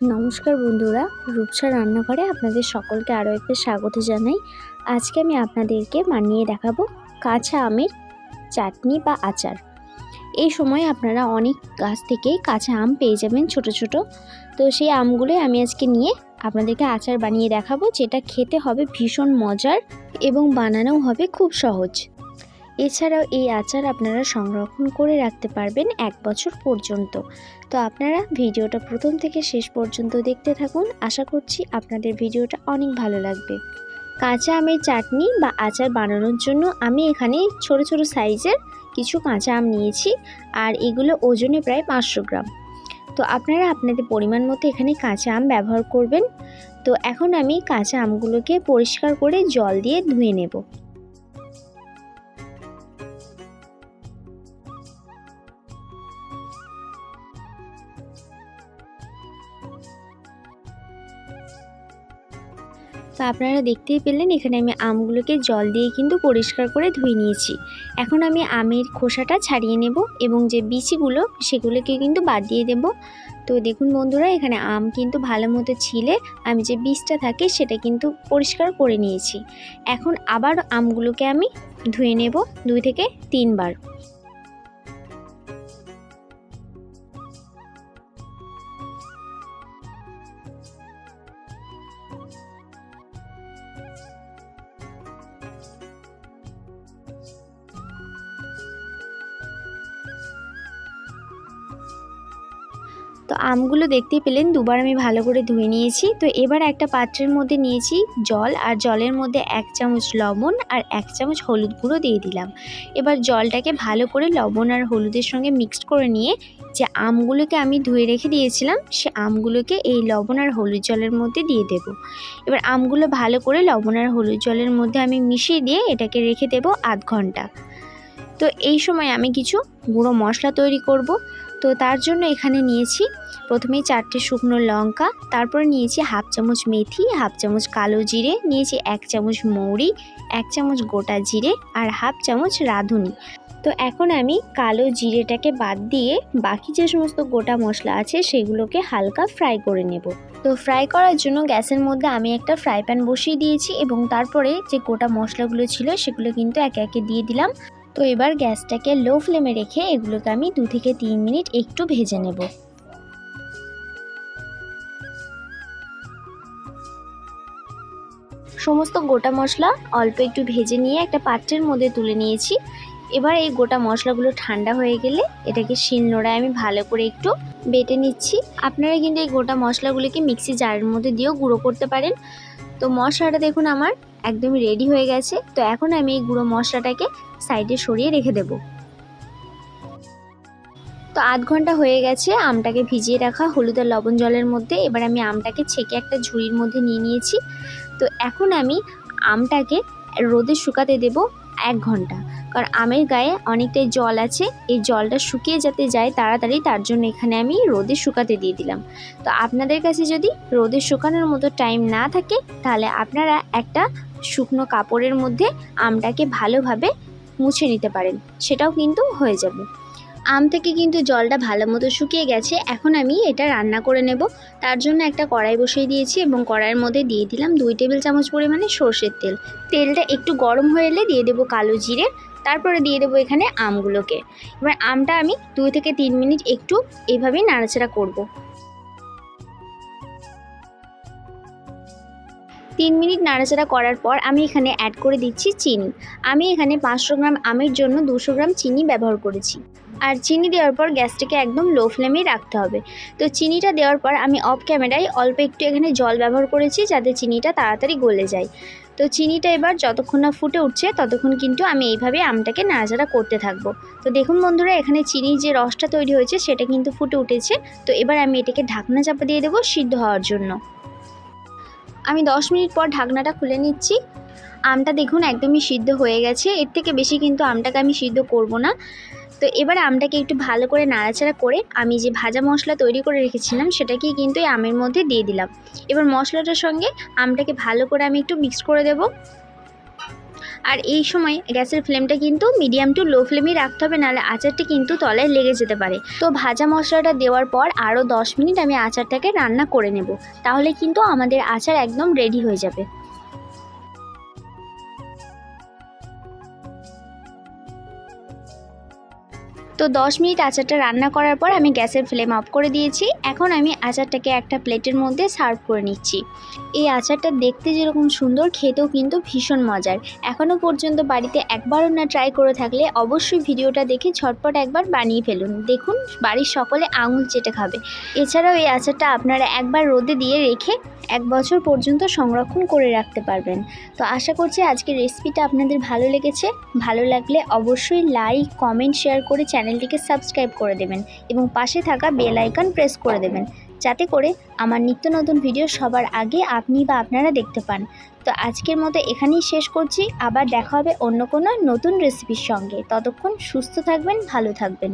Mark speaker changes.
Speaker 1: নমস্কার বন্ধুরা, রূপসা রান্নাঘরে আপনাদের সকলকে আরও একবার স্বাগত জানাই। আজকে আমি আপনাদেরকে বানিয়ে দেখাবো কাঁচা আমের চাটনি বা আচার। এই সময় আপনারা অনেক গাছ থেকেই কাঁচা আম পেয়ে যাবেন ছোট ছোট। তো সেই আমগুলোই আমি আজকে নিয়ে আপনাদেরকে আচার বানিয়ে দেখাবো, যেটা খেতে হবে ভীষণ মজার এবং বানানোও হবে খুব সহজ। এছাড়াও এই আচার আপনারা সংরক্ষণ করে রাখতে পারবেন এক বছর পর্যন্ত। তো আপনারা ভিডিওটা প্রথম থেকে শেষ পর্যন্ত দেখতে থাকুন। আশা করছি আপনাদের ভিডিওটা অনেক ভালো লাগবে। কাঁচা আমের চাটনি বা আচার বানানোর জন্য আমি এখানে ছোট ছোট সাইজের কিছু কাঁচা আম নিয়েছি আর এগুলো ওজনে প্রায় পাঁচশো গ্রাম। তো আপনারা আপনাদের পরিমাণ মতো এখানে কাঁচা আম ব্যবহার করবেন। তো এখন আমি কাঁচা আমগুলোকে পরিষ্কার করে জল দিয়ে ধুয়ে নেব। তো আপনারা দেখতেই পেলেন, এখানে আমি আমগুলোকে জল দিয়ে কিন্তু পরিষ্কার করে ধুয়ে নিয়েছি। এখন আমি আমের খোসাটা ছাড়িয়ে নেব এবং যে বিচিগুলো, সেগুলোকে কিন্তু বাদ দিয়ে দেব। তো দেখুন বন্ধুরা, এখানে আম কিন্তু ভালো মতো ছিলে, আমি যে বীজটা থাকে সেটা কিন্তু পরিষ্কার করে নিয়েছি। এখন আবার আমগুলোকে আমি ধুয়ে নেব দুই থেকে তিনবার। তো আমগুলো দেখতেই পেলেন, দুবার আমি ভালো করে ধুয়ে নিয়েছি। তো এবার একটা পাত্রের মধ্যে নিয়েছি জল, আর জলের মধ্যে এক চামচ লবণ আর এক চামচ হলুদ গুঁড়ো দিয়ে দিলাম। এবার জলটাকে ভালো করে লবণ আর হলুদের সঙ্গে মিক্সড করে নিয়ে যে আমগুলোকে আমি ধুয়ে রেখে দিয়েছিলাম, সে আমগুলোকে এই লবণ আর হলুদ জলের মধ্যে দিয়ে দেব। এবার আমগুলো ভালো করে লবণ আর হলুদ জলের মধ্যে আমি মিশিয়ে দিয়ে এটাকে রেখে দেব আধ ঘণ্টা। তো এই সময় আমি কিছু গুঁড়ো মশলা তৈরি করব। তো তার জন্য এখানে নিয়েছি প্রথমেই চারটে শুকনো লঙ্কা, তারপর নিয়েছি হাফ চামচ মেথি, হাফ চামচ কালো জিরে, নিয়েছি এক চামচ মৌরি, এক চামচ গোটা জিরে আর হাফ চামচ রাঁধুনি। তো এখন আমি কালো জিরেটাকে বাদ দিয়ে বাকি যে সমস্ত গোটা মশলা আছে সেগুলোকে হালকা ফ্রাই করে নেব। তো ফ্রাই করার জন্য গ্যাসের মধ্যে আমি একটা ফ্রাই প্যান বসিয়ে দিয়েছি এবং তারপরে যে গোটা মশলাগুলো ছিল সেগুলো কিন্তু একে একে দিয়ে দিলাম। তো এবার গ্যাসটাকে লো ফ্লেমে রেখে এগুলোকে আমি দু থেকে তিন মিনিট একটু ভেজে নেব। সমস্ত গোটা মশলা অল্প একটু ভেজে নিয়ে একটা পাত্রের মধ্যে তুলে নিয়েছি। এবার এই গোটা মশলাগুলো ঠান্ডা হয়ে গেলে এটাকে শিলনোড়ায় আমি ভালো করে একটু বেটে নিচ্ছি। আপনারা কিন্তু এই গোটা মশলাগুলিকে মিক্সি জারের মধ্যে দিয়েও গুঁড়ো করতে পারেন। তো মশলাটা দেখুন আমার একদমই রেডি হয়ে গেছে, তো এখন আমি এই গুঁড়ো মশলাটাকে সাইডে সরিয়ে রেখে দেব। তো আধ ঘণ্টা হয়ে গেছে, আমটাকে ভিজিয়ে রাখা, হলুদ আর লবণ জলের মধ্যে। এবার আমি আমটাকে ছেঁকে একটা ঝুড়ির মধ্যে নিয়ে নিয়েছি। তো এখন আমি আমটাকে রোদে শুকাতে দেব এক ঘণ্টা। কারণ আমের গায়ে অনেকটাই জল আছে, এই জলটা শুকিয়ে যাতে যায় তাড়াতাড়ি, তার জন্য এখানে আমি রোদে শুকাতে দিয়ে দিলাম। তো আপনাদের কাছে যদি রোদে শুকানোর মতো টাইম না থাকে, তাহলে আপনারা একটা শুকনো কাপড়ের মধ্যে আমটাকে ভালোভাবে মুছে নিতে পারেন, সেটাও কিন্তু হয়ে যাবে। আম থেকে কিন্তু জলটা ভালো মতো শুকিয়ে গেছে, এখন আমি এটা রান্না করে নেব। তার জন্য একটা কড়াই বসিয়ে দিয়েছি এবং কড়াইয়ের মধ্যে দিয়ে দিলাম দুই টেবিল চামচ পরিমাণে সর্ষের তেল। তেলটা একটু গরম হয়ে এলে দিয়ে দেবো কালো জিরে, তারপরে দিয়ে দেবো এখানে আমগুলোকে। এবার আমটা আমি দুই থেকে তিন মিনিট একটু এইভাবেই নাড়াচাড়া করব। তিন মিনিট নাড়াচাড়া করার পর আমি এখানে অ্যাড করে দিচ্ছি চিনি। আমি এখানে পাঁচশো গ্রাম আমের জন্য দুশো গ্রাম চিনি ব্যবহার করেছি। আর চিনি দেওয়ার পর গ্যাসটাকে একদম লো ফ্লেমেই রাখতে হবে। তো চিনিটা দেওয়ার পর আমি অফ ক্যামেরায় অল্প একটু এখানে জল ব্যবহার করেছি যাতে চিনিটা তাড়াতাড়ি গলে যায়। তো চিনিটা এবার যতক্ষণ না ফুটে উঠছে ততক্ষণ কিন্তু আমি এইভাবে আমটাকে নাড়াচাড়া করতে থাকব। তো দেখুন বন্ধুরা, এখানে চিনির যে রসটা তৈরি হয়েছে সেটা কিন্তু ফুটে উঠেছে। তো এবার আমি এটাকে ঢাকনা চাপা দিয়ে দেবো সিদ্ধ হওয়ার জন্য। আমি দশ মিনিট পর ঢাকনাটা খুলে নিচ্ছি। আমটা দেখুন একদমই সিদ্ধ হয়ে গেছে। এর থেকে বেশি কিন্তু আমটাকে আমি সিদ্ধ করব না। তো এবারে আমটাকে একটু ভালো করে নাড়াচাড়া করে আমি যে ভাজা মশলা তৈরি করে রেখেছিলাম সেটাকেই কিন্তু এই আমের মধ্যে দিয়ে দিলাম। এবার মশলাটার সঙ্গে আমটাকে ভালো করে আমি একটু মিক্স করে দেব। আর এই সময় গ্যাসের ফ্লেমটা কিন্তু মিডিয়াম টু লো ফ্লেমেই রাখতে হবে, নাহলে আচারটি কিন্তু তলায় লেগে যেতে পারে। তো ভাজা মশলাটা দেওয়ার পর আরও দশ মিনিট আমি আচারটাকে রান্না করে নেব। তাহলে কিন্তু আমাদের আচার একদম রেডি হয়ে যাবে। তো দশ মিনিট আচারটা রান্না করার পর আমি গ্যাসের ফ্লেম অফ করে দিয়েছি। এখন আমি আচারটাকে একটা প্লেটের মধ্যে সার্ভ করে নিচ্ছি। এই আচারটা দেখতে যেরকম সুন্দর, খেতেও কিন্তু ভীষণ মজার। এখনও পর্যন্ত বাড়িতে একবারও না ট্রাই করে থাকলে অবশ্যই ভিডিওটা দেখে ঝটপট একবার বানিয়ে ফেলুন। দেখুন, বাড়ির সকলে আঙুল চেটে খাবে। এছাড়াও এই আচারটা আপনারা একবার রোদে দিয়ে রেখে এক বছর পর্যন্ত সংরক্ষণ করে রাখতে পারবেন। তো আশা করছি আজকের রেসিপিটা আপনাদের ভালো লেগেছে। ভালো লাগলে অবশ্যই লাইক কমেন্ট শেয়ার করে চ্যানেলটিকে সাবস্ক্রাইব করে দেবেন এবং পাশে থাকা বেল আইকন প্রেস করে দেবেন, যাতে করে আমার নিত্য নতুন ভিডিও সবার আগে আপনি বা আপনারা দেখতে পান। তো আজকের মতো এখানেই শেষ করছি, আবার দেখা হবে অন্য কোনো নতুন রেসিপির সঙ্গে। ততক্ষণ সুস্থ থাকবেন, ভালো থাকবেন।